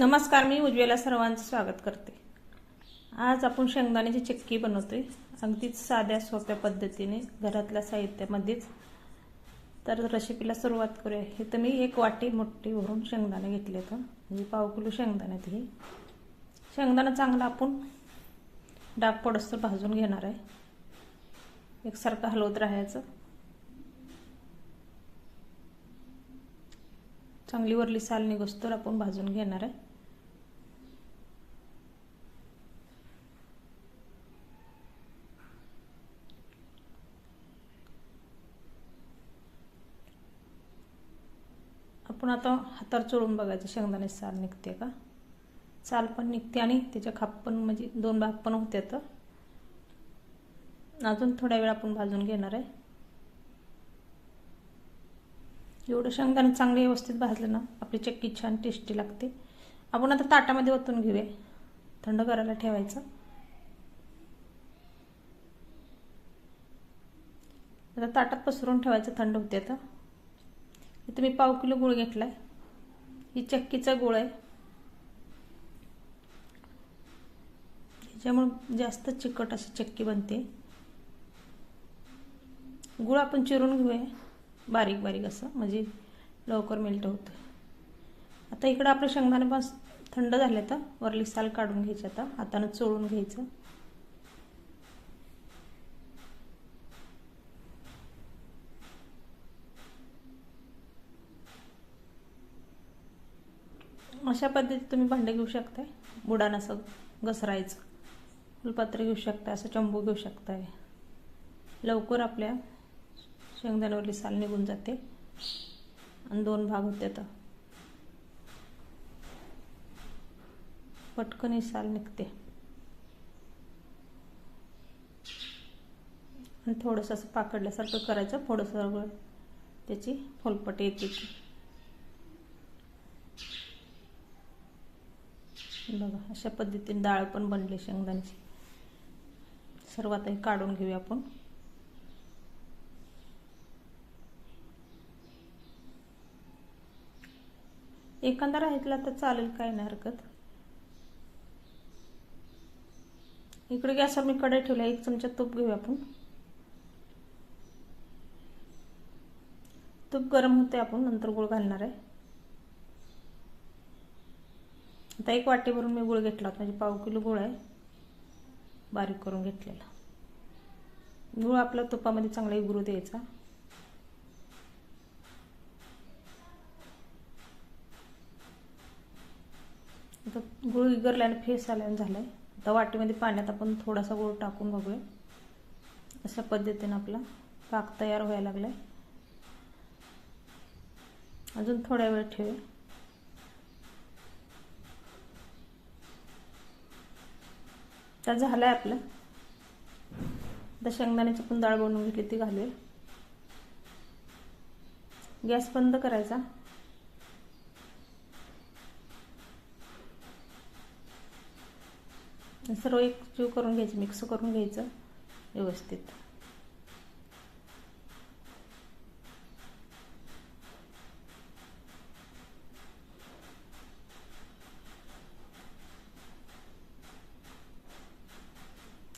नमस्कार मी उज्ज्वला सर्वांचं स्वागत करते. आज आपण शेंगदाण्याची चिक्की बनवतोय. अगदीच साध्या सोप्या पद्धतीने घरातल्या साहित्यामध्येच. तर रेसिपीला सुरुवात करूया. हे तर मी एक वाटी मोठी भरून शेंगदाणे घेतले तर म्हणजे पाव किलो शेंगदाण्यात हे. शेंगदाणा चांगला आपण डाग पडस्तर भाजून घेणार आहे. एकसारखं हलवत राहायचं. चांगली वरली साल निघोस तर आपण भाजून घेणार आहे. आपण आता हातावर चोळून बघायचं शेंगदाणे साल निघते का? साल पण निघते आणि त्याच्या खाप पण म्हणजे दोन भाग पण होते तर अजून थोड्या वेळ आपण भाजून घेणार आहे. एवढं शेंगदाणे चांगले व्यवस्थित भाजलं ना आपली चक्की छान टेस्टी लागते. आपण आता ताटामध्ये ओतून घेऊया. थंड करायला ठेवायचं. आता ताटात पसरून ठेवायचं थंड होते आता. इथं मी पाव किलो गुळ घेतला आहे ही चक्कीचा गुळ आहे. त्याच्यामुळे जास्त चिकट अशी चक्की बनते. गुळ आपण चिरून घेऊया. बारीक बारीक असं म्हणजे लवकर मेल्ट होतं आता इकडं आपलं शेंगदाणे पण थंड झाले तर वरली साल काढून घ्यायची आता हातानं चोळून घ्यायचं. अशा पद्धतीत तुम्ही भांडे घेऊ शकताय बुडान असं घसरायचं. फुलपात्र घेऊ शकताय असं चंबू घेऊ शकताय. लवकर आपल्या शेंगदाण्यावरली साल निघून जाते. आणि दोन भाग होते तर पटकन ही साल निघते. आणि थोडंसं असं पाकडल्यासारखं करायचं थोडंसं त्याची फुलपट येते बघा अशा पद्धतीने डाळ पण बनली शेंगदाण्याची. सर्वात हे काढून घेऊया आपण. एखादा राहितला तर चालेल काय नाही हरकत. इकडे गॅसवर मी कढई ठेवल्या एक चमचा तूप घेऊया आपण. तूप गरम होते आपण नंतर गुळ घालणार आहे. आता एक वाटी भरून मी गुळ घेतला होता म्हणजे पाव किलो गुळ आहे. बारीक करून घेतलेला. गुळ आपला तुपामध्ये चांगला इगरू द्यायचा. आता गुळ इगरल्याने फेस आल्याने आहे आता वाटीमध्ये पाण्यात आपण थोडासा गुळ टाकून बघूया. अशा पद्धतीने आपला पाक तयार व्हायला लागलाय. अजून थोड्या वेळ ठेवूया. तर झालं आहे आपलं. आता शेंगदाण्याची पण डाळ बनवून घेतली ती घालूया. गॅस बंद करायचा. सर्व एक जीव करून घ्यायचं मिक्स करून घ्यायचं व्यवस्थित.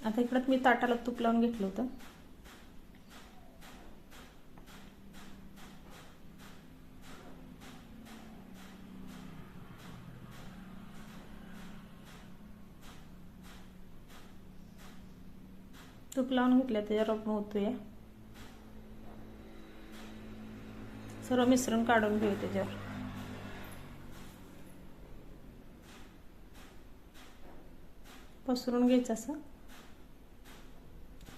आता इकडं मी ताटाला तूप लावून घेतलं होतं. तूप लावून घेतलं त्याच्यावर आपण ओतूया सर्व मिश्रण काढून घेऊ त्याच्यावर. पसरून घ्यायचं असं.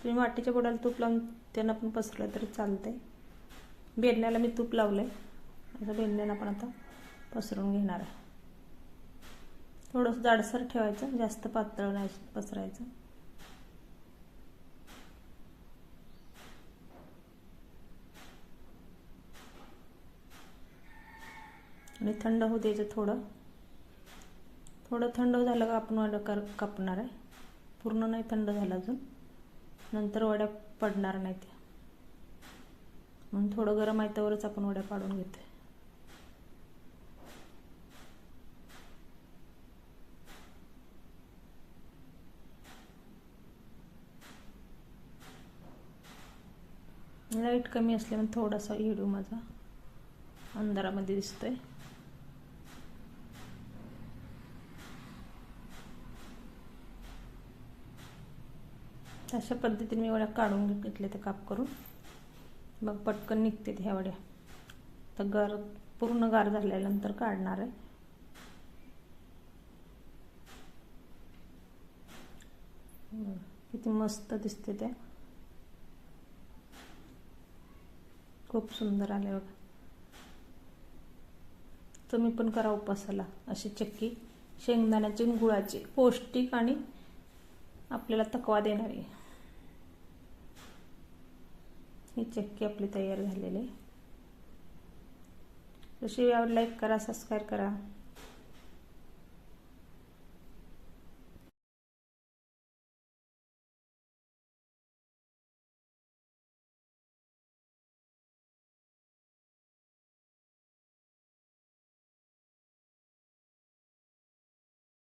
तुम्ही वाटीच्या बोडाला तूप लावून त्यांना पण पसरलं तरी चालतंय. बेलण्याला मी तूप लावलं आहे असं बेलण्याला पण आता पसरून घेणार आहे. थोडंसं जाडसर ठेवायचं जास्त पातळ नाही पसरायचं. आणि थंड होऊ द्यायचं थोडं. थोडं थंड झालं का आपण वडं कर कापणार आहे. पूर्ण नाही थंड झालं अजून. नंतर वड्या पडणार नाही त्या म्हणून थोडं गरम आहे त्यावरच आपण वड्या पाडून घेतो लाइट कमी असल्यामुळे थोडासा हिडू माझा अंधारामध्ये दिसतोय. अशा पद्धतीने मी वड्या काढून घेतले ते काप करून. मग पटकन निघते ह्या वड्या. तर गार पूर्ण गार झाल्यानंतर काढणार आहे. किती मस्त दिसते त्या. खूप सुंदर आले बघा. तुम्ही पण करा उपासाला अशी चक्की. शेंगदाण्याची गुळाची पौष्टिक आणि आपल्याला तकवा देणारी. ही चक्की आपली तयार झालेली आहे. जशी आवड लाईक करा सबस्क्राईब करा.